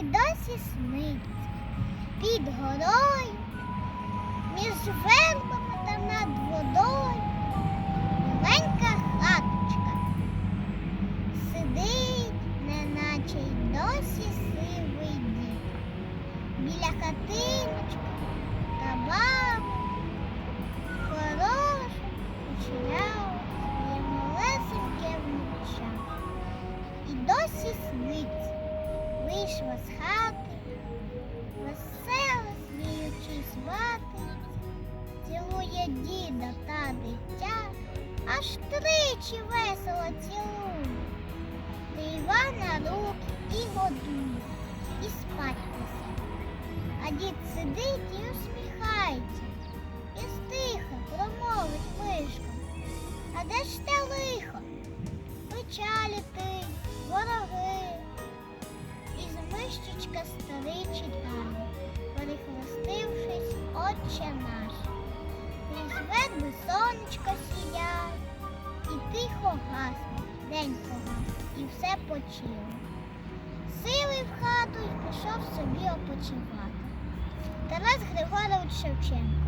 сниться. Під горою, між вербами та над водою. Маленька хаточка. Сидить, неначе й досі сивий дід. Біля хатиночки та баба хороша, кучерява, є малесеньке внуча. І досі сниться, вийшла з хати, весела, сміючись мати, цілує діда та дитя, аж тричі весело цілує. Та Івана руки і годує, і спать несе. А дід сидить і усміхається, і стиха промовить мишка. А де ж те лихо? Печалі ти, вороги. І старий читає, перехрестившись, отче наш. Крізь верби сонечко сія, і тихо гасне, день погас, і все почило. Сили в хату й пішов собі опочивати. Тарас Григорович Шевченко.